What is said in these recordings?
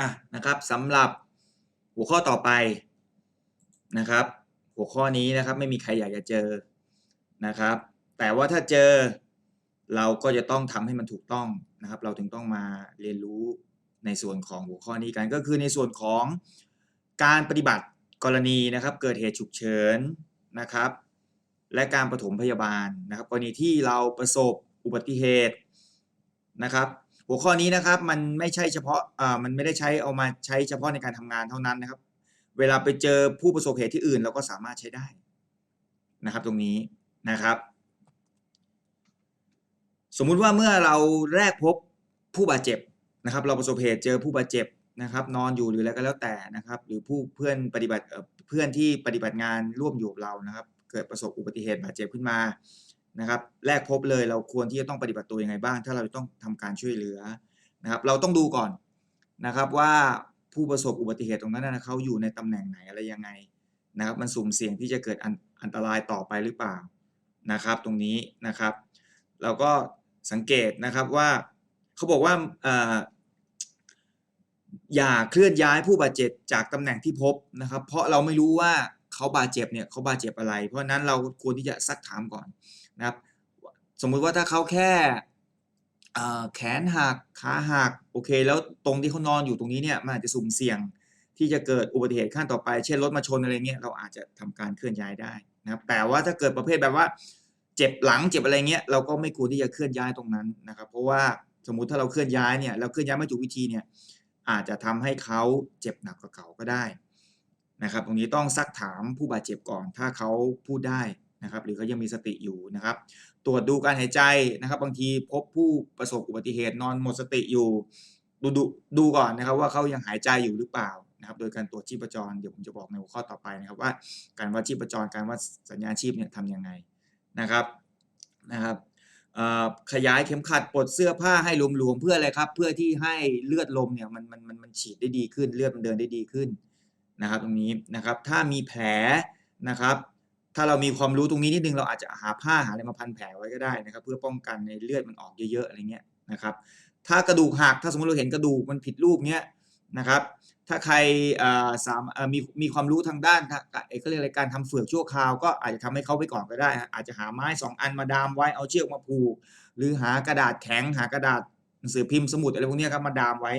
อะนะครับสำหรับหัวข้อต่อไปนะครับ หัวข้อนี้นะครับไม่มีใครอยากจะเจอนะครับ แต่ว่าถ้าเจอเราก็จะต้องทำให้มันถูกต้องนะครับ เราถึงต้องมาเรียนรู้ในส่วนของหัวข้อนี้กันก็คือในส่วนของการปฏิบัติกรณีนะครับ เกิดเหตุฉุกเฉินนะครับ และการปฐมพยาบาลนะครับ กรณีที่เราประสบอุบัติเหตุนะครับ หัวข้อนี้นะครับมันไม่ใช่เฉพาะอ่ามันไม่ได้ใช้เอามาใช้เฉพาะในการทำงานเท่านั้นนะครับ เวลาไปเจอผู้ประสบเหตุที่อื่นเราก็สามารถใช้ได้นะครับ ตรงนี้นะครับ สมมุติว่าเมื่อเราแรกพบผู้บาดเจ็บนะครับ เราประสบเหตุเจอผู้บาดเจ็บนะครับ นอนอยู่หรืออะไรก็แล้วแต่นะครับ หรือผู้เพื่อนปฏิบัติเพื่อนที่ปฏิบัติงานร่วมอยู่กับเรานะครับ เกิดประสบอุบัติเหตุบาดเจ็บขึ้นมา นะครับแรกพบเลยเราควรที่จะต้องปฏิบัติตัวยังไงบ้าง ถ้าเราต้องทำการช่วยเหลือนะครับเราต้องดูก่อนนะครับว่าผู้ประสบอุบัติเหตุตรงนั้นนะเขาอยู่ในตำแหน่งไหนอะไรยังไงนะครับมันสุ่มเสี่ยงที่จะเกิดอันอันตรายต่อไปหรือเปล่านะครับตรงนี้นะครับ เราก็สังเกตนะครับว่าเขาบอกว่าอย่าเคลื่อนย้ายผู้บาดเจ็บจากตำแหน่งที่พบนะครับ เพราะเราไม่รู้ว่าเขาบาดเจ็บเนี่ยเขาบาดเจ็บอะไร เพราะนั้นเราควรที่จะซักถามก่อน นะครับ สมมุติว่าถ้าเขาแค่แขนหักขาหักโอเค แล้วตรงที่เขานอนอยู่ตรงนี้เนี่ยมันอาจจะสุ่มเสี่ยงที่จะเกิดอุบัติเหตุขั้นต่อไป เช่นรถมาชนอะไรเงี้ยเราอาจจะทำการเคลื่อนย้ายได้นะครับแต่ว่าถ้าเกิดประเภทแบบว่า เจ็บหลังเจ็บอะไรเงี้ยเราก็ไม่ควรที่จะเคลื่อนย้ายตรงนั้นนะครับ เพราะว่าสมมุติถ้าเราเคลื่อนย้ายเนี่ยเราเคลื่อนย้ายไม่ถูกวิธีเนี่ยอาจจะทำให้เขาเจ็บหนักกว่าเก่าก็ได้นะครับ ตรงนี้ต้องซักถามผู้บาดเจ็บก่อน ถ้าเขาพูดได้ นะครับหรือเขายังมีสติอยู่นะครับ ตรวจดูการหายใจนะครับ บางทีพบผู้ประสบอุบัติเหตุนอนหมดสติอยู่ ดูดูดูก่อนนะครับว่าเขายังหายใจอยู่หรือเปล่านะครับ โดยการตรวจชีพจรเดี๋ยวผมจะบอกในหัวข้อต่อไปนะครับ ว่าการวัดชีพจรการวัดสัญญาณชีพเนี่ยทำยังไงนะครับนะครับขยายเข็มขัดปลดเสื้อผ้าให้หลวมๆเพื่ออะไรครับ เพื่อที่ให้เลือดลมเนี่ยมันมันมันมันฉีดได้ดีขึ้น เลือดมันเดินได้ดีขึ้นนะครับ ตรงนี้นะครับ ถ้ามีแผลนะครับ ถ้าเรามีความรู้ตรงนี้นิดนึงเราอาจจะหาผ้าหาอะไรมาพันแผลไว้ก็ได้นะครับ เพื่อป้องกันในเลือดมันออกเยอะๆอะไรเงี้ยนะครับ ถ้ากระดูกหักถ้าสมมติเราเห็นกระดูกมันผิดรูปเนี้ยนะครับ ถ้าใครอ่อสามเอ่อมีมีความรู้ทางด้านเอ่อเขาเรียกอะไรการทำเฟือกชั่วคราวก็อาจจะทำให้เขาไปก่อนก็ได้ อาจจะหาไม้สองอันมาดามไว้เอาเชือกมาผูกหรือหากระดาษแข็งหากระดาษหนังสือพิมพ์สมุดอะไรพวกนี้ครับมาดามไว้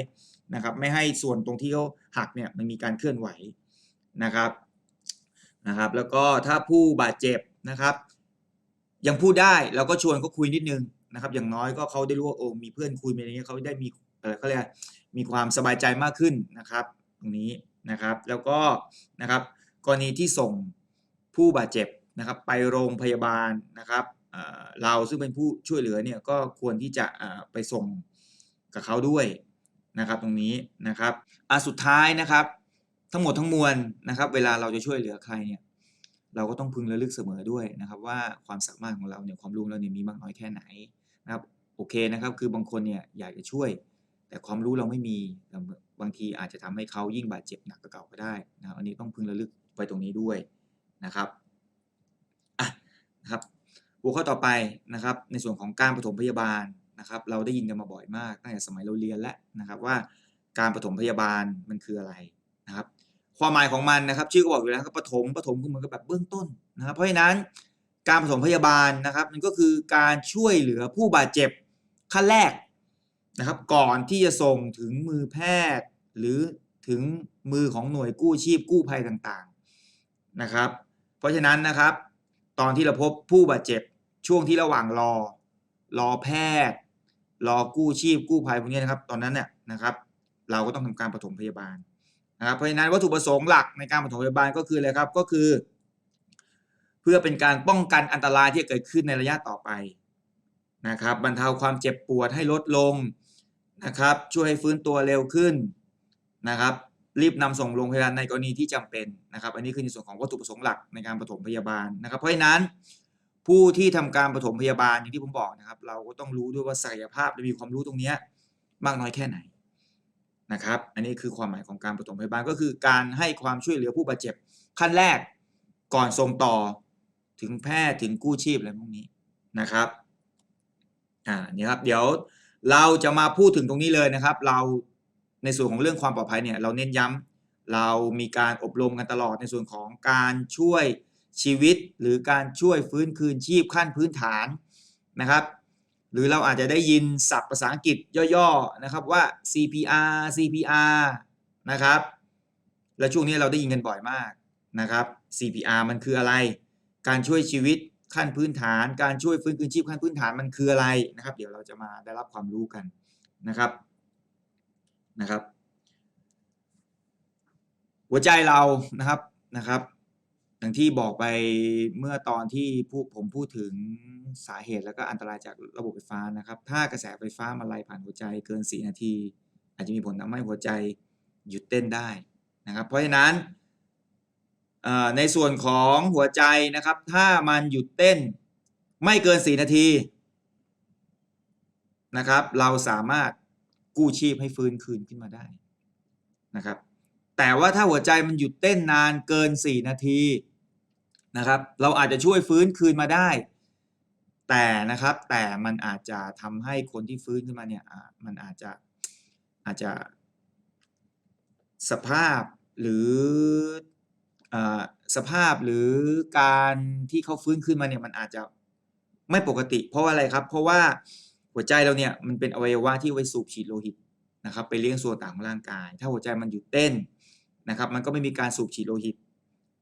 นะครับ ไม่ให้ส่วนตรงที่เขาหักเนี่ยมันมีการเคลื่อนไหวนะครับ นะครับ แล้วก็ถ้าผู้บาดเจ็บนะครับ ยังพูดได้เราก็ชวนเขาคุยนิดนึงนะครับ อย่างน้อยก็เขาได้รู้ว่าโอ้มีเพื่อนคุยมีอะไรเงี้ยเขาได้มีเออเขาเรียกมีความสบายใจมากขึ้นนะครับ ตรงนี้นะครับ แล้วก็นะครับกรณีที่ส่งผู้บาดเจ็บนะครับ ไปโรงพยาบาลนะครับเราซึ่งเป็นผู้ช่วยเหลือเนี่ยก็ควรที่จะไปส่งกับเขาด้วยนะครับ ตรงนี้นะครับอะสุดท้ายนะครับ ทั้งหมดทั้งมวลนะครับ เวลาเราจะช่วยเหลือใครเนี่ยเราก็ต้องพึงระลึกเสมอด้วยนะครับ ว่าความสามารถของเราเนี่ยความรู้เราเนี่ยมีมากน้อยแค่ไหนนะครับโอเคนะครับคือบางคนเนี่ยอยากจะช่วย แต่ความรู้เราไม่มีบางทีอาจจะทำให้เขายิ่งบาดเจ็บหนักกว่าเก่าก็ได้นะครับอันนี้ต้องพึงระลึกไว้ตรงนี้ด้วยนะครับอะนะครับหัวข้อต่อไปนะครับ ในส่วนของการปฐมพยาบาลนะครับ เราได้ยินกันมาบ่อยมากตั้งแต่สมัยเราเรียนแล้วนะครับว่าการปฐมพยาบาลมันคืออะไรนะครับ ความหมายของมันนะครับ ชื่อก็บอกอยู่แล้วครับปฐมปฐมคือเหมือนกับแบบเบื้องต้นนะครับ เพราะฉะนั้นการปฐมพยาบาลนะครับมันก็คือการช่วยเหลือผู้บาดเจ็บขั้นแรกนะครับ ก่อนที่จะส่งถึงมือแพทย์ หรือถึงมือของหน่วยกู้ชีพกู้ภัยต่างๆนะครับ เพราะฉะนั้นนะครับ ตอนที่เราพบผู้บาดเจ็บช่วงที่ระหว่างรอ รอแพทย์ รอกู้ชีพกู้ภัยพวกนี้นะครับ ตอนนั้นเนี่ยนะครับ เราก็ต้องทำการปฐมพยาบาล นะครับเพราะฉะนั้นวัตถุประสงค์หลักในการปฐมพยาบาลก็คืออะไรครับก็คือ เพื่อเป็นการป้องกันอันตรายที่จะเกิดขึ้นในระยะต่อไปนะครับบรรเทาความเจ็บปวดให้ลดลงนะครับ ช่วยให้ฟื้นตัวเร็วขึ้นนะครับรีบนำส่งโรงพยาบาลในกรณีที่จำเป็นนะครับ อันนี้คือในส่วนของวัตถุประสงค์หลักในการปฐมพยาบาลนะครับ เพราะฉะนั้นผู้ที่ทำการปฐมพยาบาลอย่างที่ผมบอกนะครับ เราก็ต้องรู้ด้วยว่าศักยภาพและมีความรู้ตรงนี้มากน้อยแค่ไหน นะครับ อันนี้คือความหมายของการปฐมพยาบาลก็คือการให้ความช่วยเหลือผู้บาดเจ็บขั้นแรกก่อนส่งต่อถึงแพทย์ถึงกู้ชีพอะไรพวกนี้นะครับอ่านี่ครับเดี๋ยวเราจะมาพูดถึงตรงนี้เลยนะครับ เราในส่วนของเรื่องความปลอดภัยเนี่ยเราเน้นย้ำเรามีการอบรมกันตลอดในส่วนของการช่วยชีวิต หรือการช่วยฟื้นคืนชีพขั้นพื้นฐานนะครับ หรือเราอาจจะได้ยินศัพท์ภาษาอังกฤษย่อๆนะครับว่า CPR CPR นะครับ และช่วงนี้เราได้ยินกันบ่อยมากนะครับ CPR มันคืออะไร การช่วยชีวิตขั้นพื้นฐาน การช่วยฟื้นคืนชีพขั้นพื้นฐานมันคืออะไรนะครับ เดี๋ยวเราจะมาได้รับความรู้กันนะครับนะครับ หัวใจเรานะครับนะครับ อย่างที่บอกไปเมื่อตอนที่ผู้ผมพูดถึงสาเหตุแล้วก็อันตรายจากระบบไฟฟ้านะครับ ถ้ากระแสไฟฟ้ามาไหลผ่านหัวใจเกิน 4 นาที อาจจะมีผลทำให้หัวใจหยุดเต้นได้นะครับ เพราะฉะนั้นในส่วนของหัวใจนะครับ ถ้ามันหยุดเต้นไม่เกิน 4 นาทีนะครับ เราสามารถกู้ชีพให้ฟื้นคืนขึ้นมาได้นะครับ แต่ว่าถ้าหัวใจมันหยุดเต้นนานเกิน 4 นาที นะครับ เราอาจจะช่วยฟื้นคืนมาได้ แต่นะครับ แต่มันอาจจะทำให้คนที่ฟื้นขึ้นมาเนี่ยมันอาจจะอาจจะ สภาพหรืออสภาพหรือการที่เขาฟื้นขึ้นมาเนี่ยมันอาจจะไม่ปกติ เพราะอะไรครับ เพราะว่าหัวใจเราเนี่ยมันเป็นอวัยวะที่ไว้สูบฉีดโลหิตนะครับ ไปเลี้ยงส่วนต่างของร่างกาย ถ้าหัวใจมันหยุดเต้นนะครับ มันก็ไม่มีการสูบฉีดโลหิต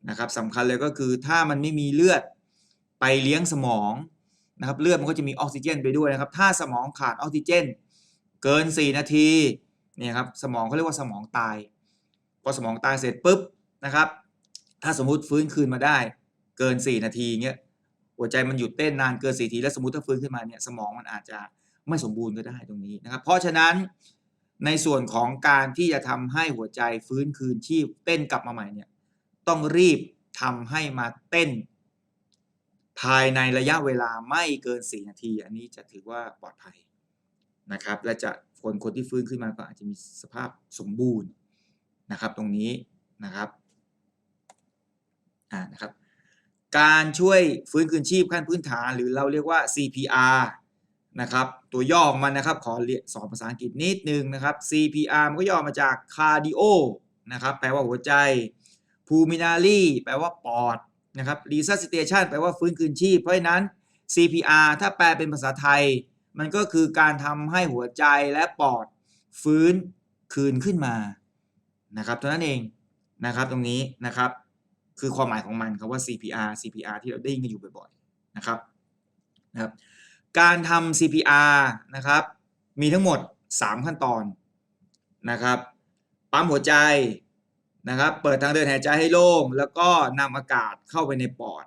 นะครับสำคัญเลยก็คือถ้ามันไม่มีเลือดไปเลี้ยงสมองนะครับเลือดมันก็จะมีออกซิเจนไปด้วยนะครับ ถ้าสมองขาดออกซิเจน เกิน 4 นาทีเนี่ยครับสมองเขาเรียกว่าสมองตาย พอสมองตายเสร็จปุ๊บนะครับ ถ้าสมมุติฟื้นคืนมาได้เกิน 4 นาทีเงี้ยหัวใจมันหยุดเต้นนานเกิน4นาที แล้วสมมติถ้าฟื้นขึ้นมาเนี่ยสมองมันอาจจะไม่สมบูรณ์ก็ได้ตรงนี้นะครับ เพราะฉะนั้นในส่วนของการที่จะทำให้หัวใจฟื้นคืนชีพเต้นกลับมาใหม่เนี่ย ต้องรีบทำให้มาเต้น ภายในระยะเวลาไม่เกิน 4 นาที อันนี้จะถือว่าปลอดภัยนะครับ และจะคนคนที่ฟื้นขึ้นมาก็อาจจะมีสภาพสมบูรณ์นะครับ ตรงนี้นะครับอ่านะครับ การช่วยฟื้นคืนชีพขั้นพื้นฐาน หรือเราเรียกว่า CPR นะครับ ตัวย่อมันนะครับ ขอเรียนสอนภาษาอังกฤษนิดนึงนะครับ CPR มันก็ย่อมาจาก cardio นะครับ แปลว่าหัวใจ pulmonary แปลว่าปอดนะครับ resuscitation แปลว่าฟื้นคืนชีพ เพราะฉะนั้น CPR ถ้าแปลเป็นภาษาไทย มันก็คือการทำให้หัวใจและปอดฟื้นคืนขึ้นมานะครับเท่านั้นเองนะครับตรงนี้นะครับ คือความหมายของมันครับว่า CPR CPR ที่เราได้ยินกันอยู่บ่อยๆนะครับนะครับ การทำ CPR นะครับ มีทั้งหมด 3 ขั้นตอนนะครับ ปั๊มหัวใจ นะครับเปิดทางเดินหายใจให้โล่ง แล้วก็นำอากาศเข้าไปในปอด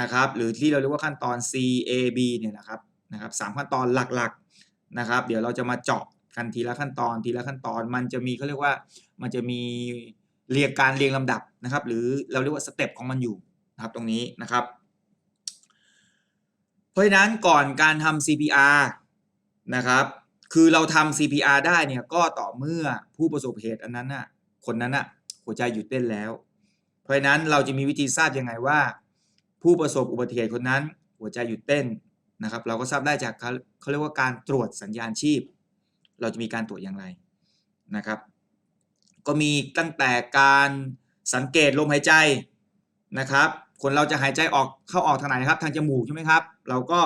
นะครับหรือที่เราเรียกว่าขั้นตอน CAB เนี่ยนะครับนะครับสามขั้นตอนหลักๆนะครับ เดี๋ยวเราจะมาเจาะกันทีละขั้นตอนทีละขั้นตอนมันจะมีเขาเรียกว่ามันจะมีเรียงการเรียงลำดับนะครับ หรือเราเรียกว่าสเต็ปของมันอยู่นะครับตรงนี้นะครับ เพราะฉะนั้นก่อนการทำ CPR นะครับ คือเราทำ CPR ได้เนี่ยก็ต่อเมื่อผู้ประสบเหตุอันนั้นน่ะคนนั้นน่ะ หัวใจหยุดเต้นแล้ว เพราะฉะนั้นเราจะมีวิธีทราบยังไงว่า ผู้ประสบอุบัติเหตุคนนั้น หัวใจหยุดเต้นนะครับ เราก็ทราบได้จากเขาเขาเรียกว่าการตรวจสัญญาณชีพ เราจะมีการตรวจอย่างไรนะครับ ก็มีตั้งแต่การสังเกตลมหายใจนะครับ คนเราจะหายใจออกเข้าออกทางไหนครับ ทางจมูกใช่ไหมครับ เราก็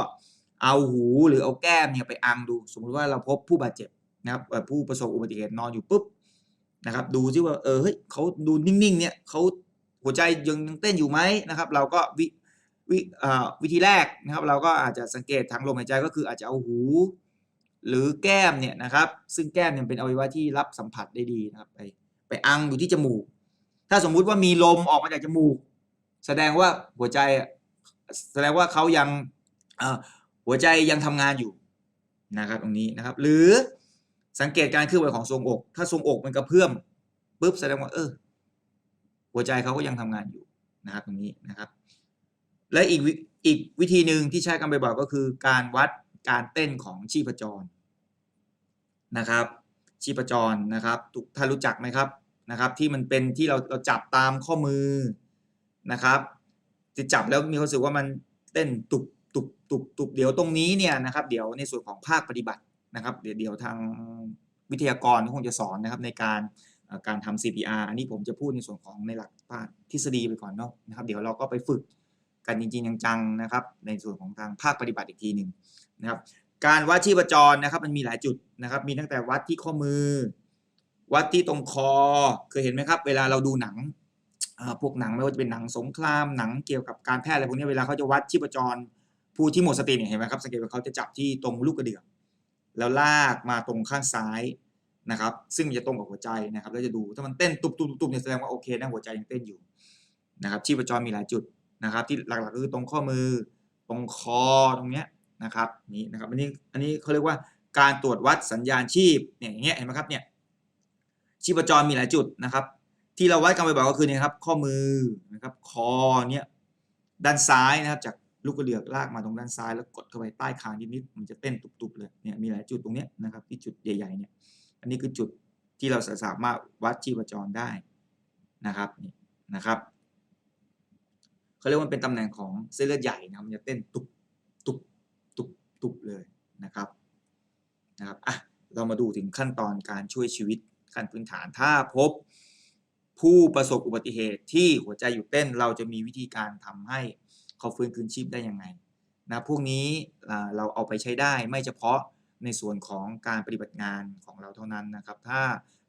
เอาหูหรือเอาแก้มเนี่ยไปอังดู สมมุติว่าเราพบผู้บาดเจ็บนะครับผู้ประสบอุบัติเหตุนอนอยู่ปุ๊บ นะครับดูที่ว่าเออเฮ้ยเขาดูนิ่งๆเนี่ยเขาหัวใจยังเต้นอยู่ไหมนะครับ เราก็วิวิวิธีแรกนะครับ เราก็อาจจะสังเกตทางลมหายใจก็คืออาจจะเอาหู หรือแก้มเนี่ยนะครับ ซึ่งแก้มเนี่ยเป็นอวัยวะที่รับสัมผัสได้ดีนะครับไปไปอังอยู่ที่จมูก ถ้าสมมุติว่ามีลมออกมาจากจมูก แสดงว่าหัวใจแสดงว่าเขายังหัวใจยังทำงานอยู่นะครับตรงนี้นะครับ หรือ สังเกตการเคลื่อนไหวของทรงอก ถ้าทรงอกมันกระเพื่อมปุ๊บแสดงว่าเออหัวใจเขาก็ยังทำงานอยู่นะครับตรงนี้นะครับ และอีกวิอีกวิธีหนึ่งที่ใช้กันบ่อยๆก็คือการวัดการเต้นของชีพจรนะครับ ชีพจรนะครับทุกท่านรู้จักไหมครับนะครับ ที่มันเป็นที่เราเราจับตามข้อมือนะครับที่จับแล้วมีความรู้สึกว่ามันเต้นตุบตุบตุบตุบเดี๋ยวตรงนี้เนี่ยนะครับ เดี๋ยวในส่วนของภาคปฏิบัติ นะครับเดี๋ยวทางวิทยากรก็คงจะสอนนะครับในการการทำ CPR อันนี้ผมจะพูดในส่วนของในหลักทฤษฎีไปก่อนเนาะนะครับเดี๋ยวเราก็ไปฝึกกันจริงๆจังๆนะครับในส่วนของทางภาคปฏิบัติอีกทีหนึ่งนะครับการวัดชีพจรนะครับมันมีหลายจุดนะครับ มีตั้งแต่วัดที่ข้อมือ วัดที่ตรงคอเคยเห็นไหมครับ เวลาเราดูหนังพวกหนังไม่ว่าจะเป็นหนังสงครามหนังเกี่ยวกับการแพทย์อะไรพวกนี้เวลาเขาจะวัดชีพจรผู้ที่หมดสติเนี่ยเห็นไหมครับสังเกตว่าเขาจะจับที่ตรงลูกกระเดือก แล้วลากมาตรงข้างซ้ายนะครับ ซึ่งมันจะตรงกับหัวใจนะครับแล้วจะดูถ้ามันเต้นตุบตุบตุบตุบเนี่ยแสดงว่าโอเคนะหัวใจยังเต้นอยู่นะครับชีพจรมีหลายจุดนะครับ ที่หลักๆคือตรงข้อมือ ตรงคอตรงเนี้ยนะครับนี่นะครับอันนี้อันนี้เขาเรียกว่าการตรวจวัดสัญญาณชีพเนี่ยอย่างเงี้ยเห็นไหมครับเนี่ยชีพจรมีหลายจุดนะครับ ที่เราวัดกันบ่อยๆก็คือเนี่ยครับข้อมือนะครับคอเนี่ยด้านซ้ายนะครับจาก ลูกกระเดือกลากมาตรงด้านซ้ายแล้วกดเข้าไปใต้คางนิดๆมันจะเต้นตุบๆเลยเนี่ยมีหลายจุดตรงนี้นะครับที่จุดใหญ่ๆเนี่ยอันนี้คือจุดที่เราสามารถวัดชีพจรได้นะครับนี่นะครับเขาเรียกว่าเป็นตำแหน่งของเส้นเลือดใหญ่นะมันจะเต้นตุบตุบตุบตุบเลยนะครับนะครับอะเรามาดูถึงขั้นตอนการช่วยชีวิตขั้นพื้นฐานถ้าพบผู้ประสบอุบัติเหตุที่หัวใจหยุดเต้นเราจะมีวิธีการทำให้ เขาฟื้นคืนชีพได้ยังไงนะพวกนี้เราเอาไปใช้ได้ไม่เฉพาะในส่วนของการปฏิบัติงานของเราเท่านั้นนะครับ ถ้า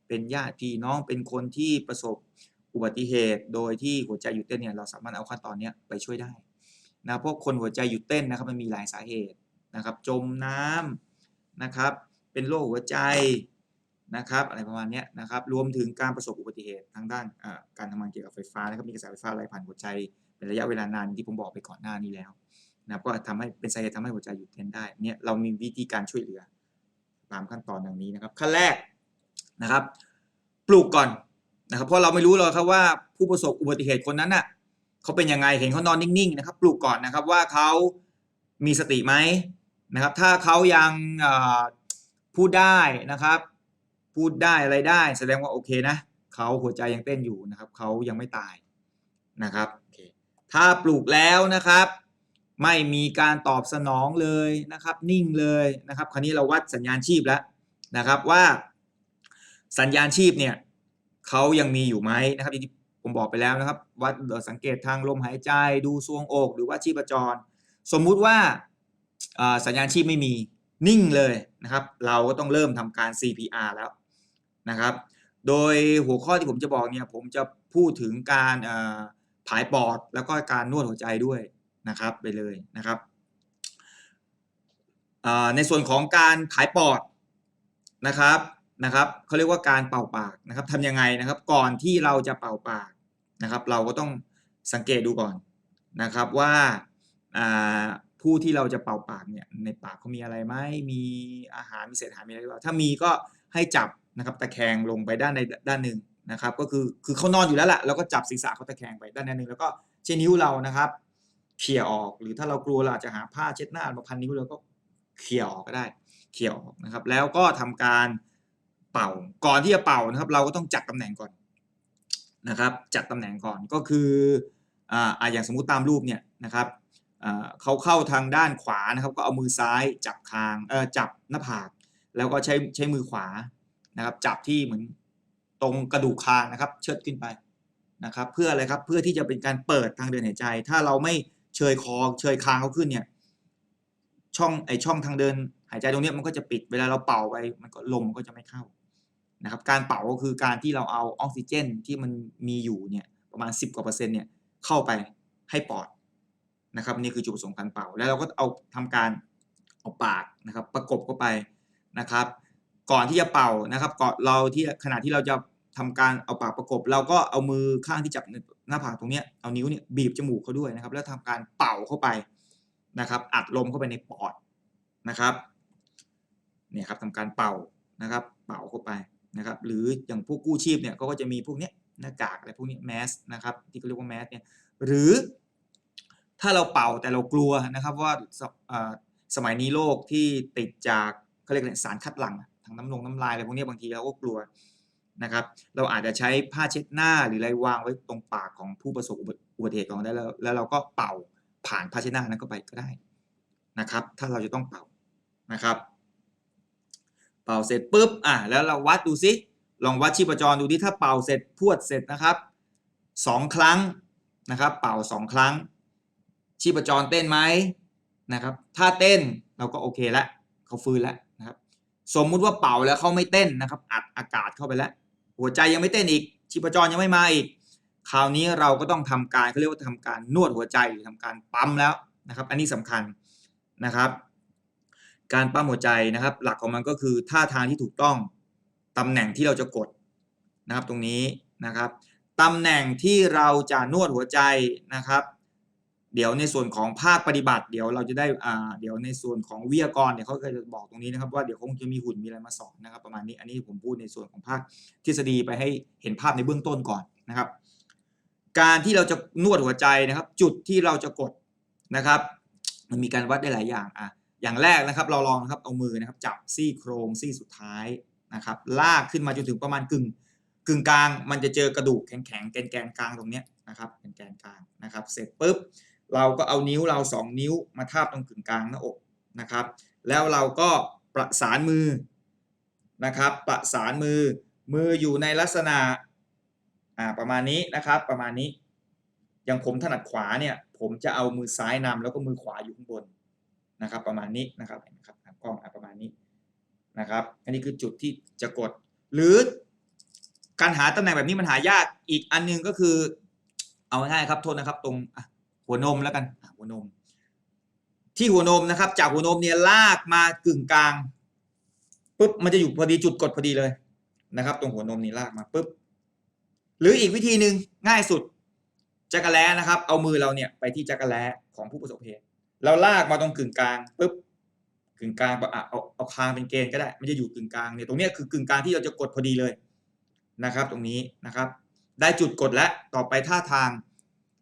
เป็นญาติพี่น้องเป็นคนที่ประสบอุบัติเหตุ โดยที่หัวใจหยุดเต้นเนี่ยเราสามารถเอาขั้นตอนนี้ไปช่วยได้นะเพราะคนหัวใจหยุดเต้นนะครับมันมีหลายสาเหตุนะครับ จมน้ำนะครับ เป็นโรคหัวใจนะครับอะไรประมาณนี้นะครับ รวมถึงการประสบอุบัติเหตุทางด้านการทำงานเกี่ยวกับไฟฟ้านะครับมีกระแสไฟฟ้าไหลผ่านหัวใจ เป็นระยะเวลานานที่ผมบอกไปก่อนหน้านี้แล้วนะครับก็ทำให้เป็นสาเหตุทำให้หัวใจหยุดเต้นได้เนี่ยเรามีวิธีการช่วยเหลือ ตามขั้นตอนดังนี้นะครับ ขั้นแรกนะครับ ปลูกก่อนนะครับเพราะเราไม่รู้หรอกครับว่าผู้ประสบอุบัติเหตุคนนั้นน่ะเขาเป็นยังไงเห็นเขานอนนิ่งๆนะครับปลูกก่อนนะครับว่าเขามีสติไหมนะครับ ถ้าเขายังพูดได้นะครับ พูดได้อะไรได้ แสดงว่าโอเคนะเขาหัวใจยังเต้นอยู่นะครับเขายังไม่ตายนะครับ ถ้าปลูกแล้วนะครับ ไม่มีการตอบสนองเลยนะครับ นิ่งเลยนะครับ คราวนี้เราวัดสัญญาณชีพแล้วนะครับว่า สัญญาณชีพเนี่ยเขายังมีอยู่ไหมนะครับที่ผมบอกไปแล้วนะครับ วัดสังเกตทางลมหายใจดูซวงอก หรือว่าชีพจร สมมุติว่าสัญญาณชีพไม่มีนิ่งเลยนะครับ เราก็ต้องเริ่มทำการ CPR แล้วนะครับ โดยหัวข้อที่ผมจะบอกเนี่ยผมจะพูดถึงการ ผายปอดแล้วก็การนวดหัวใจด้วยนะครับไปเลยนะครับในส่วนของการผายปอดนะครับนะครับเขาเรียกว่าการเป่าปากนะครับทำยังไงนะครับ ก่อนที่เราจะเป่าปากนะครับ เราก็ต้องสังเกตดูก่อนนะครับว่าอ่าผู้ที่เราจะเป่าปากเนี่ยในปากเขามีอะไรไหมมีอาหารมีเศษอาหารมีอะไรหรือเปล่าถ้ามีก็ให้จับนะครับตะแคงลงไปด้านในด้านหนึ่ง นะครับก็คือคือเขานอนอยู่แล้วแหละเราก็จับศีรษะเขาตะแคงไปด้านหนึ่งแล้วก็ใช้นิ้วเรานะครับเขี่ยออก หรือถ้าเรากลัวเราอาจจะหาผ้าเช็ดหน้ามาพันนิ้วเราก็เขี่ยออกก็ได้เขี่ยออกนะครับ แล้วก็ทำการเป่าก่อนที่จะเป่านะครับ เราก็ต้องจัดตำแหน่งก่อนนะครับ จัดตำแหน่งก่อนก็คืออ่าอย่างสมมุติตามรูปเนี่ยนะครับอ่าเขาเข้าทางด้านขวานะครับ ก็เอามือซ้ายจับคางเออจับหน้าผาก แล้วก็ใช้ใช้มือขวานะครับ จับที่เหมือน ตรงกระดูกคางนะครับ เชิดขึ้นไปนะครับ เพื่ออะไรครับเพื่อที่จะเป็นการเปิดทางเดินหายใจ ถ้าเราไม่เชยคอเชยคางเขาขึ้นเนี่ยช่องไอช่องทางเดิน หายใจตรงเนี้ยมันก็จะปิดเวลาเราเป่าไปมันก็ลมก็จะไม่เข้านะครับ การเป่าก็คือการที่เราเอาออกซิเจนที่มันมีอยู่เนี่ยประมาณ 10กว่าเปอร์เซ็นต์เนี่ยเข้าไปให้ปอดนะครับนี่คือจุดประสงค์การเป่า แล้วเราก็เอาทำการเอาปากนะครับ ประกบเข้าไปนะครับ ก่อนที่จะเป่านะครับก่อนเราที่ขณะที่เราจะทำการเอาปากประกบ เราก็เอามือข้างที่จับหน้าผากตรงนี้เอานิ้วเนี่ยบีบจมูกเขาด้วยนะครับ แล้วทำการเป่าเข้าไปนะครับ อัดลมเข้าไปในปอดนะครับเนี่ยครับทำการเป่านะครับ เป่าเข้าไปนะครับ หรืออย่างพวกกู้ชีพเนี่ยก็จะมีพวกเนี้ยหน้ากากอะไรพวกนี้แมสนะครับที่เขาเรียกว่าแมสเนี่ยหรือถ้าเราเป่าแต่เรากลัวนะครับว่าสมัยนี้โรคที่ติดจากเขาเรียกอะไรสารคัดหลั่ง ทางน้ำลงน้ำลายอะไรพวกนี้บางทีเราก็กลัวนะครับ เราอาจจะใช้ผ้าเช็ดหน้าหรืออะไรวางไว้ตรงปากของผู้ประสบอุบัติเหตุของเราได้แล้วแล้วเราก็เป่าผ่านผ้าเช็ดหน้านั้นเข้าไปก็ได้นะครับ ถ้าเราจะต้องเป่านะครับ เป่าเสร็จปุ๊บอะแล้วเราวัดดูซิลองวัดชีพจรดูดิถ้าเป่าเสร็จพวดเสร็จนะครับสองครั้งนะครับ เป่าสองครั้ง ชีพจรเต้นไหมนะครับ ถ้าเต้นเราก็โอเคแล้วเขาฟื้นแล้วนะ สมมุติว่าเป่าแล้วเขาไม่เต้นนะครับ อัดอากาศเข้าไปแล้ว หัวใจยังไม่เต้นอีก ชีพจรยังไม่มาอีก คราวนี้เราก็ต้องทำการเขาเรียกว่าทำการนวดหัวใจหรือทำการปั๊มแล้วนะครับ อันนี้สำคัญนะครับ การปั๊มหัวใจนะครับ หลักของมันก็คือท่าทางที่ถูกต้องตำแหน่งที่เราจะกดนะครับตรงนี้นะครับตำแหน่งที่เราจะนวดหัวใจนะครับ เดี๋ยวในส่วนของภาคปฏิบัติ เดี๋ยวเราจะได้อ่าเดี๋ยวในส่วนของวิทยากรเนี่ยเขาก็จะบอกตรงนี้นะครับว่าเดี๋ยวคงจะมีหุ่นมีอะไรมาสอนนะครับ ประมาณนี้อันนี้ผมพูดในส่วนของภาคทฤษฎีไปให้เห็นภาพในเบื้องต้นก่อนนะครับ การที่เราจะนวดหัวใจนะครับ จุดที่เราจะกดนะครับ มันมีการวัดได้หลายอย่างอะอย่างแรกนะครับเราลองนะครับเอามือนะครับ จับซี่โครงซี่สุดท้ายนะครับ ลากขึ้นมาจนถึงประมาณกึ่งกึ่งกลางมันจะเจอกระดูกแข็งๆแกนแกนกลางตรงเนี้ยนะครับเป็นแกนกลางนะครับ เสร็จปุ๊บ เราก็เอานิ้วเราสองนิ้วมาทาบตรงกึ่งกลางหน้าอกนะครับ แล้วเราก็ประสานมือนะครับ ประสานมือมืออยู่ในลักษณะอ่าประมาณนี้นะครับประมาณนี้ อย่างผมถนัดขวาเนี่ย ผมจะเอามือซ้ายนำแล้วก็มือขวาอยู่ข้างบนนะครับ ประมาณนี้นะครับเห็นไหมครับกล้องอะประมาณนี้นะครับ อันนี้คือจุดที่จะกด หรือการหาตำแหน่งแบบนี้มันหายากอีกอันหนึงก็คือ เอาง่ายๆครับโทษนะครับตรงอ หัวนมแล้วกันหัวนม ที่หัวนมนะครับ จากหัวนมเนี่ยลากมากึ่งกลางปุ๊บมันจะอยู่พอดีจุดกดพอดีเลยนะครับ ตรงหัวนมนี่ลากมาปุ๊บหรืออีกวิธีหนึ่งง่ายสุดจักรแล้นะครับ เอามือเราเนี่ยไปที่จักรแล้ของผู้ประสบเหตุเราลากมาตรงกึ่งกลางปุ๊บกึ่งกลางอะเอาเอาคางเป็นเกณฑ์ก็ได้ไม่จะอยู่กึ่งกลางเนี่ยตรงนี้คือกึ่งกลางที่เราจะกดพอดีเลยนะครับ ตรงนี้นะครับ ได้จุดกดแล้วต่อไปท่าทาง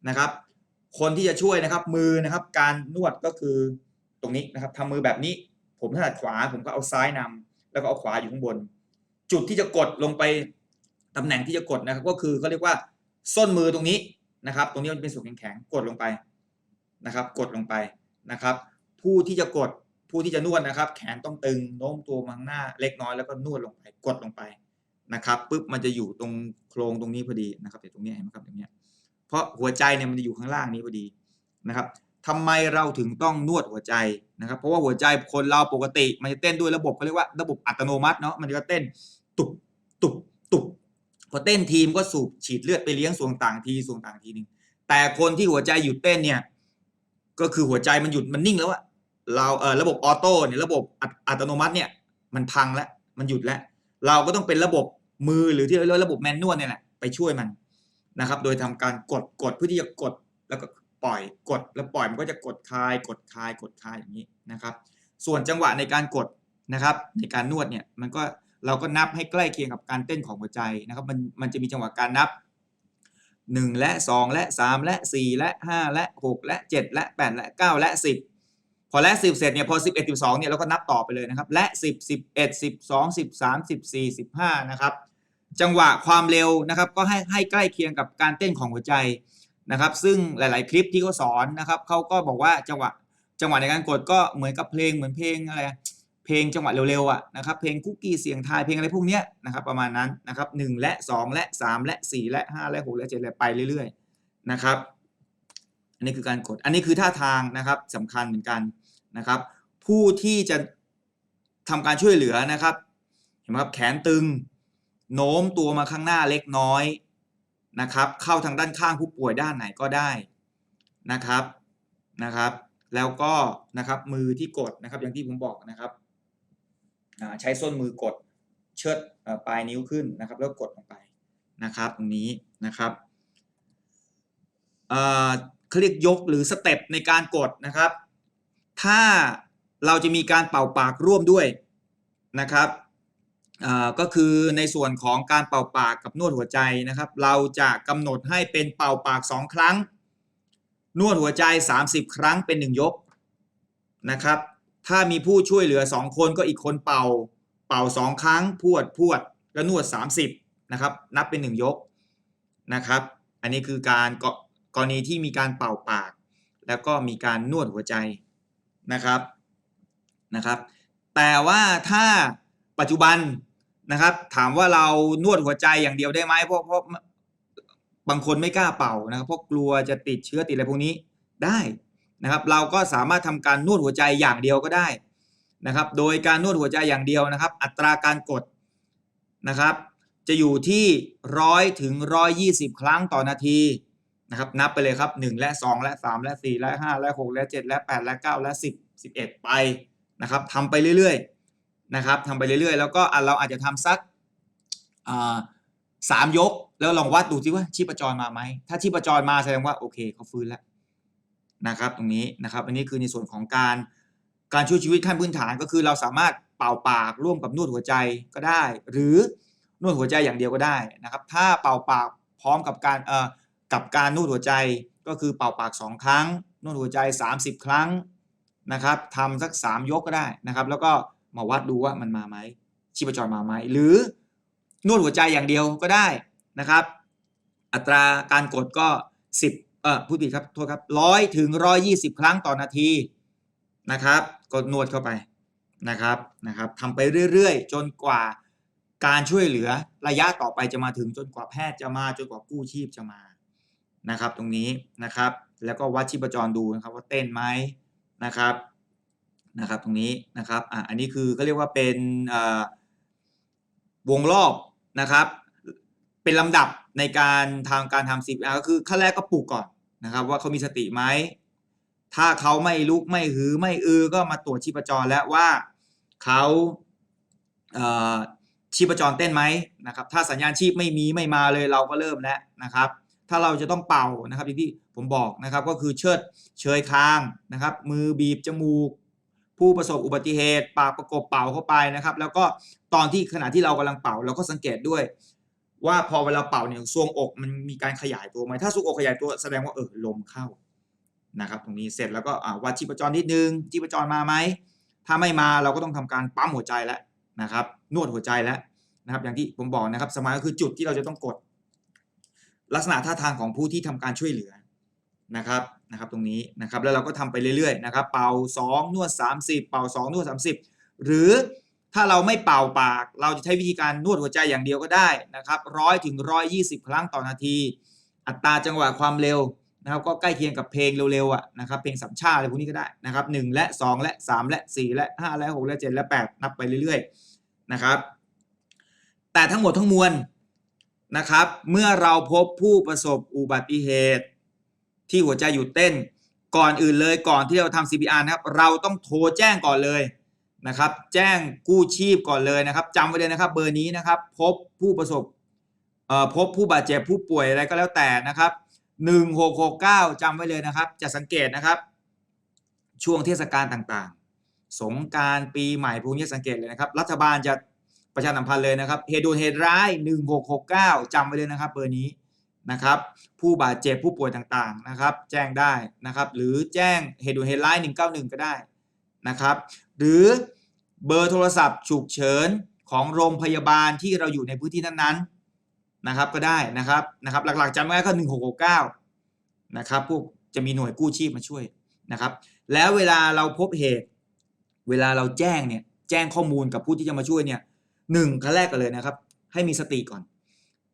นะครับ คนที่จะช่วยนะครับ มือนะครับ การนวดก็คือตรงนี้นะครับทำมือแบบนี้ ผมถนัดขวา ผมก็เอาซ้ายนำแล้วก็เอาขวาอยู่ข้างบน จุดที่จะกดลงไปตำแหน่งที่จะกดนะครับ ก็คือเขาเรียกว่าส้นมือตรงนี้นะครับ ตรงนี้มันเป็นส่วนแข็งๆกดลงไปนะครับ กดลงไปนะครับ ผู้ที่จะกดผู้ที่จะนวดนะครับ แขนต้องตึงโน้มตัวมาข้างหน้าเล็กน้อยแล้วก็นวดลงไปกดลงไปนะครับปุ๊บมันจะอยู่ตรงโครงตรงนี้พอดีนะครับเดี๋ยวตรงนี้เห็นไหมครับตรงนี้ เพราะหัวใจเนี่ยมันจะอยู่ข้างล่างนี้พอดีนะครับทำไมเราถึงต้องนวดหัวใจนะครับ เพราะว่าหัวใจคนเราปกติ มันจะเต้นด้วยระบบเขาเรียกว่าระบบอัตโนมัติเนาะมันจะเต้นตุบตุบตุบพอเต้นทีมก็สูบฉีดเลือดไปเลี้ยงส่วนต่างทีส่วนต่างทีหนึ่งแต่คนที่หัวใจหยุดเต้นเนี่ยก็คือหัวใจมันหยุดมันนิ่งแล้วอะเราเออระบบออโต้เนี่ยระบบอัตอัตโนมัติเนี่ยมันพังแล้วมันหยุดแล้ว เราก็ต้องเป็นระบบมือหรือที่เรียกว่าระบบแมนนวลเนี่ยแหละไปช่วยมัน นะครับ โดยทำการกดกดเพื่อที่จะกดแล้วก็ปล่อยกดแล้วปล่อยมันก็จะกดคลาย กดคลาย กดคลายอย่างนี้นะครับ ส่วนจังหวะในการกดนะครับ ในการนวดเนี่ยมันก็เราก็นับให้ใกล้เคียงกับการเต้นของหัวใจนะครับ มันมันจะมีจังหวะการนับ 1 และ 2 และ 3 และ 4 และ 5 และ 6 และ 7 และ 8 และ 9 และ 10 พอและ 10 เสร็จเนี่ยพอ 11 12เนี่ยเราก็นับต่อไปเลยนะครับ และ 10 11 12 13 14 15 นะครับ จังหวะความเร็วนะครับ ก็ให้ให้ใกล้เคียงกับการเต้นของหัวใจนะครับ ซึ่งหลาย ๆ คลิปที่เขาสอนนะครับเขาก็บอกว่าจังหวะจังหวะในการกดก็เหมือนกับเพลงเหมือนเพลงอะไรเพลงจังหวะเร็วๆอะนะครับเพลงคุกกี้เสียงทายเพลงอะไรพวกเนี้ยนะครับประมาณนั้นนะครับหนึ่งและสองและสามและสี่และห้าและหกและเจ็ดและไปเรื่อยๆนะครับอันนี้คือการกดอันนี้คือท่าทางนะครับสำคัญเหมือนกันนะครับ ผู้ที่จะทำการช่วยเหลือนะครับ เห็นไหมครับแขนตึง โน้มตัวมาข้างหน้าเล็กน้อยนะครับ เข้าทางด้านข้างผู้ป่วยด้านไหนก็ได้นะครับนะครับ แล้วก็นะครับมือที่กดนะครับ อย่างที่ผมบอกนะครับใช้ส้นมือกดเชิดปลายนิ้วขึ้นนะครับ แล้วกดลงไปนะครับ ตรงนี้นะครับเขาเรียกยกหรือสเต็ปในการกดนะครับ ถ้าเราจะมีการเป่าปากร่วมด้วยนะครับ ก็คือในส่วนของการเป่าปากกับนวดหัวใจนะครับ เราจะกำหนดให้เป็นเป่าปาก 2 ครั้ง นวดหัวใจ 30 ครั้งเป็น 1 ยกนะครับ ถ้ามีผู้ช่วยเหลือ 2 คนก็อีกคนเป่า เป่า 2 ครั้งพวดพวดแล้วนวด 30นะครับนับเป็น 1 ยกนะครับ อันนี้คือการกรณีที่มีการเป่าปาก แล้วก็มีการนวดหัวใจนะครับนะครับ แต่ว่าถ้า ปัจจุบันนะครับ ถามว่าเรานวดหัวใจอย่างเดียวได้ไหมเพราะเพราะบางคนไม่กล้าเป่านะครับเพราะกลัวจะติดเชื้อติดอะไรพวกนี้ได้นะครับ เราก็สามารถทำการนวดหัวใจอย่างเดียวก็ได้นะครับ โดยการนวดหัวใจอย่างเดียวนะครับ อัตราการกดนะครับ จะอยู่ที่ร้อยถึงร้อยยี่สิบครั้งต่อนาทีนะครับ นับไปเลยครับหนึ่งและสองและสามและสี่และห้าและหกและเจ็ดและแปดและเก้าและสิบสิบเอ็ดไปนะครับทำไปเรื่อยๆ นะครับทำไปเรื่อยๆ แล้วก็เราอาจจะทำสักสามยก แล้วลองวัดดูซิว่าชีพจรมาไหม ถ้าชีพจรมาแสดงว่าโอเคเขาฟื้นแล้วนะครับ ตรงนี้นะครับอันนี้คือในส่วนของการการช่วยชีวิตขั้นพื้นฐานก็คือเราสามารถเป่าปากร่วมกับนวดหัวใจก็ได้ หรือนวดหัวใจอย่างเดียวก็ได้นะครับ ถ้าเป่าปากพร้อมกับการเอ่อกับการนวดหัวใจก็คือเป่าปากสองครั้งนวดหัวใจ 30 ครั้งนะครับทำสัก 3 ยกก็ได้นะครับ แล้วก็ มาวัดดูว่ามันมาไหมชีพจรมาไหมหรือนวดหัวใจอย่างเดียวก็ได้นะครับ อัตราการกดก็ 10เอ่อผู้ผิดครับโทษครับร้อยถึงร้อยยี่สิบครั้งต่อนาทีนะครับ กดนวดเข้าไปนะครับนะครับทำไปเรื่อยๆ จนกว่าการช่วยเหลือระยะต่อไปจะมาถึงจนกว่าแพทย์จะมาจนกว่ากู้ชีพจะมานะครับ ตรงนี้นะครับ แล้วก็วัดชีพจรดูนะครับว่าเต้นไหมนะครับ นะครับตรงนี้นะครับอะอันนี้คือเขาเรียกว่าเป็นวงรอบนะครับ เป็นลำดับในการทางการทำ CPR ก็คือขั้นแรกก็ปลุกก่อนนะครับ ว่าเขามีสติไหมถ้าเขาไม่ลุกไม่หือไม่อือก็มาตรวจชีพจรแล้วว่าเขาเชีพจรเต้นไหมนะครับ ถ้าสัญญาณชีพไม่มีไม่มาเลยเราก็เริ่มแล้วนะครับ ถ้าเราจะต้องเป่านะครับอย่างที่ผมบอกนะครับก็คือเชิดเชยคางนะครับ มือบีบจมูก ผู้ประสบอุบัติเหตุปากประกบเป่าเข้าไปนะครับ แล้วก็ตอนที่ขณะที่เรากำลังเป่า เราก็สังเกตด้วย ว่าพอเวลาเป่าเนี่ยทรวงอกมันมีการขยายตัวไหมถ้าทรวงอกขยายตัวแสดงว่าเออลมเข้านะครับ ตรงนี้เสร็จแล้วก็วัดชีพจรนิดนึงชีพจรมาไหมถ้าไม่มาเราก็ต้องทำการปั๊มหัวใจแล้วนะครับ นวดหัวใจแล้วนะครับ อย่างที่ผมบอกนะครับสมายก็คือจุดที่เราจะต้องกด ลักษณะท่าทางของผู้ที่ทำการช่วยเหลือ นะครับนะครับตรงนี้นะครับแล้วเราก็ทำไปเรื่อยๆนะครับเป่า 2 นวด 30 เป่า 2 นวด 30 หรือถ้าเราไม่เป่าปาก เราจะใช้วิธีการนวดหัวใจอย่างเดียวก็ได้นะครับร้อยถึงร้อยยี่สิบครั้งต่อนาที อัตราจังหวะความเร็วนะครับก็ใกล้เคียงกับเพลงเร็วๆอะนะครับเพลงสามชาติอะไรพวกนี้ก็ได้นะครับหนึ่งและสองและสามและสี่และห้าและหกและเจ็ดและแปดนับไปเรื่อยๆนะครับ แต่ทั้งหมดทั้งมวลนะครับ เมื่อเราพบผู้ประสบอุบัติเหตุ ที่หัวใจหยุดเต้น ก่อนอื่นเลยก่อนที่เราทำ CPR นะครับเราต้องโทรแจ้งก่อนเลยนะครับ แจ้งกู้ชีพก่อนเลยนะครับจำไว้เลยนะครับ เบอร์นี้นะครับ พบผู้ประสบพบผู้บาดเจ็บผู้ป่วยอะไรก็แล้วแต่นะครับ 1669จำไว้เลยนะครับ จะสังเกตนะครับ ช่วงเทศกาลต่างๆ สงกรารปีใหม่พวกนี้สังเกตเลยนะครับ รัฐบาลจะประชาสัมพันธ์เลยนะครับเหตุด่วนเหตุร้าย 1669จำไว้เลยนะครับ เบอร์นี้ นะครับผู้บาดเจ็บผู้ป่วยต่างๆนะครับแจ้งได้นะครับหรือแจ้งเหตุด่วนเหตุร้าย 191 ก็ได้นะครับหรือเบอร์โทรศัพท์ฉุกเฉินของโรงพยาบาลที่เราอยู่ในพื้นที่นั้นๆนะครับก็ได้นะครับนะครับหลักๆจำไว้ก็ 1669นะครับพวกจะมีหน่วยกู้ชีพมาช่วยนะครับแล้วเวลาเราพบเหตุ เวลาเราแจ้งเนี่ยแจ้งข้อมูลกับผู้ที่จะมาช่วยเนี่ยหนึ่งขั้นแรกกันเลยนะครับ ให้มีสติก่อน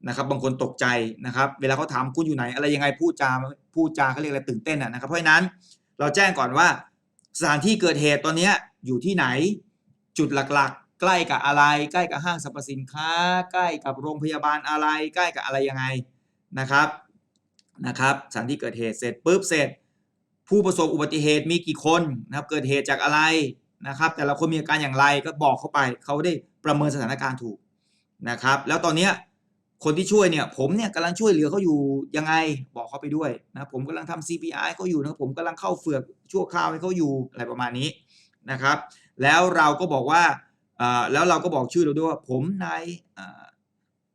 นะครับบางคนตกใจนะครับ เวลาเขาถามคุณอยู่ไหน อะไรยังไงพูดจาพูดจาเขาเรียกอะไรตื่นเต้นอะนะครับเพราะฉะนั้นเราแจ้งก่อนว่าสถานที่เกิดเหตุตอนนี้อยู่ที่ไหน จุดหลักๆ ใกล้กับอะไร ใกล้กับห้างสรรพสินค้า ใกล้กับโรงพยาบาลอะไร ใกล้กับอะไรยังไงนะครับนะครับสถานที่เกิดเหตุเสร็จปุ๊บเสร็จ ผู้ประสบอุบัติเหตุมีกี่คนนะครับเกิดเหตุจากอะไรนะครับ แต่ละคนมีอาการอย่างไรก็บอกเข้าไปเขาได้ประเมินสถานการณ์ถูกนะครับ แล้วตอนนี้ คนที่ช่วยเนี่ยผมเนี่ยกำลังช่วยเหลือเขาอยู่ยังไงบอกเขาไปด้วยนะผมกำลังทำ CPR เขาอยู่นะผมกำลังเข้าเฟือกชั่วคราวให้เขาอยู่อะไรประมาณนี้นะครับ แล้วเราก็บอกว่าแล้วเราก็บอกชื่อเราด้วยว่าผมนาย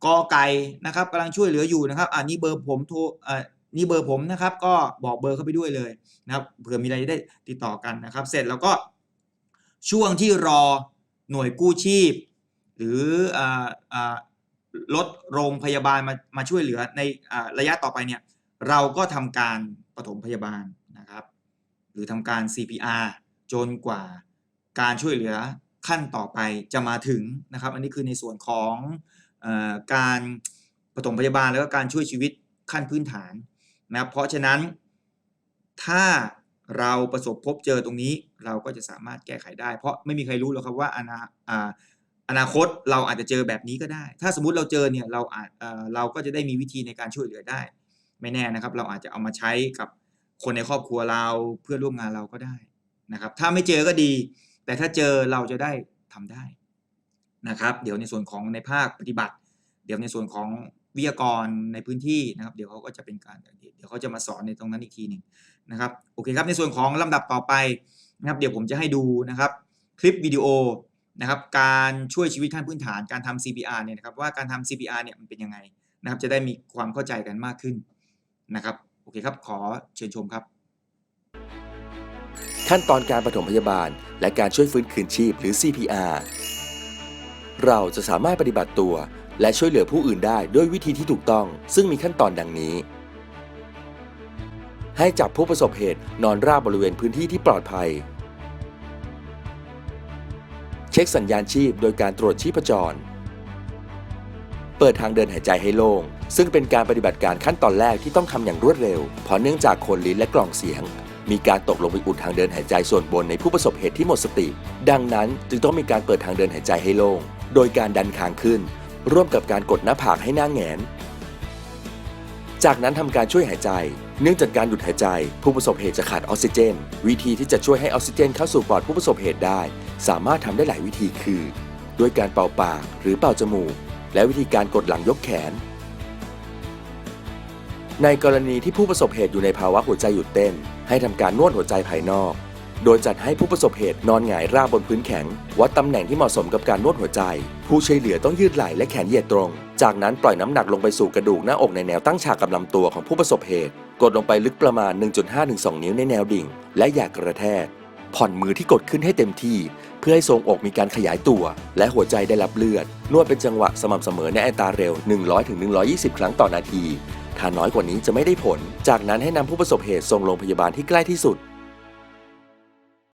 กอไก่นะครับกำลังช่วยเหลืออยู่นะครับอ่านี่เบอร์ผมโทรอ่อนี่เบอร์ผมนะครับ ก็บอกเบอร์เข้าไปด้วยเลยนะครับเผื่อมีอะไรจะได้ติดต่อกันนะครับ เสร็จแล้วก็ช่วงที่รอหน่วยกู้ชีพ หรืออ่าอ่า รถโรงพยาบาลมามาช่วยเหลือในระยะต่อไปเนี่ยเราก็ทำการปฐมพยาบาลนะครับหรือทำการ CPR จนกว่าการช่วยเหลือขั้นต่อไปจะมาถึงนะครับ อันนี้คือในส่วนของออการปฐมพยาบาลแล้วก็การช่วยชีวิตขั้นพื้นฐานนะครับเพราะฉะนั้นถ้าเราประสบพบเจอตรงนี้เราก็จะสามารถแก้ไขได้ เพราะไม่มีใครรู้หรอกครับว่าอนา อนาคตเราอาจจะเจอแบบนี้ก็ได้ ถ้าสมมติเราเจอเนี่ยเราอาจเอ่อเราก็จะได้มีวิธีในการช่วยเหลือได้ ไม่แน่นะครับ เราอาจจะเอามาใช้กับคนในครอบครัวเราเพื่อนร่วมงานเราก็ได้นะครับ ถ้าไม่เจอก็ดี แต่ถ้าเจอเราจะได้ทำได้นะครับ เดี๋ยวในส่วนของในภาคปฏิบัติ เดี๋ยวในส่วนของวิทยากรในพื้นที่นะครับ เดี๋ยวเขาก็จะเป็นการเดี๋ยวเขาจะมาสอนในตรงนั้นอีกทีหนึ่งนะครับโอเคครับในส่วนของลำดับต่อไปนะครับ เดี๋ยวผมจะให้ดูนะครับ คลิปวิดีโอ นะครับการช่วยชีวิตขั้นพื้นฐานการทำ CPR เนี่ยนะครับว่าการทำ CPR เนี่ยมันเป็นยังไงนะครับจะได้มีความเข้าใจกันมากขึ้นนะครับโอเคครับขอเชิญชมครับ ขั้นตอนการปฐมพยาบาล และการช่วยฟื้นคืนชีพหรือ CPR เราจะสามารถปฏิบัติตัว และช่วยเหลือผู้อื่นได้ด้วยวิธีที่ถูกต้อง ซึ่งมีขั้นตอนดังนี้ ให้จับผู้ประสบเหตุนอนราบบริเวณพื้นที่ที่ปลอดภัย เช็คสัญญาณชีพโดยการตรวจชีพจร เปิดทางเดินหายใจให้โล่ง ซึ่งเป็นการปฏิบัติการขั้นตอนแรกที่ต้องทำอย่างรวดเร็ว เพราะเนื่องจากโคนลิ้นและกล่องเสียง มีการตกลงไปอุดทางเดินหายใจส่วนบนในผู้ประสบเหตุที่หมดสติ ดังนั้นจึงต้องมีการเปิดทางเดินหายใจให้โล่ง โดยการดันคางขึ้น ร่วมกับการกดหน้าผากให้หน้าแงน จากนั้นทำการช่วยหายใจ เนื่องจากการหยุดหายใจ ผู้ประสบเหตุจะขาดออกซิเจน วิธีที่จะช่วยให้ออกซิเจนเข้าสู่ปอดผู้ประสบเหตุได้ สามารถทำได้หลายวิธีคือ ด้วยการเป่าปากหรือเป่าจมูก และวิธีการกดหลังยกแขน ในกรณีที่ผู้ประสบเหตุอยู่ในภาวะหัวใจหยุดเต้น ให้ทำการนวดหัวใจภายนอก โดยจัดให้ผู้ประสบเหตุนอนหงายราบบนพื้นแข็ง วัดตำแหน่งที่เหมาะสมกับการนวดหัวใจ ผู้ช่วยเหลือต้องยืดไหล่และแขนเหยียดตรง จากนั้นปล่อยน้ำหนักลงไปสู่กระดูกหน้าอกในแนวตั้งฉากกับลำตัวของผู้ประสบเหตุ กดลงไปลึกประมาณ 1.5-2 นิ้วในแนวดิ่ง และอย่ากระแทก ผ่อนมือที่กดขึ้นให้เต็มที่ เพื่อให้ทรงอกมีการขยายตัว และหัวใจได้รับเลือด นวดเป็นจังหวะสม่ำเสมอในอัตราเร็ว 100-120 ครั้งต่อนาทีถ้าน้อยกว่านี้จะไม่ได้ผล จากนั้นให้นำผู้ประสบเหตุส่งโรงพยาบาลที่ใกล้ที่สุด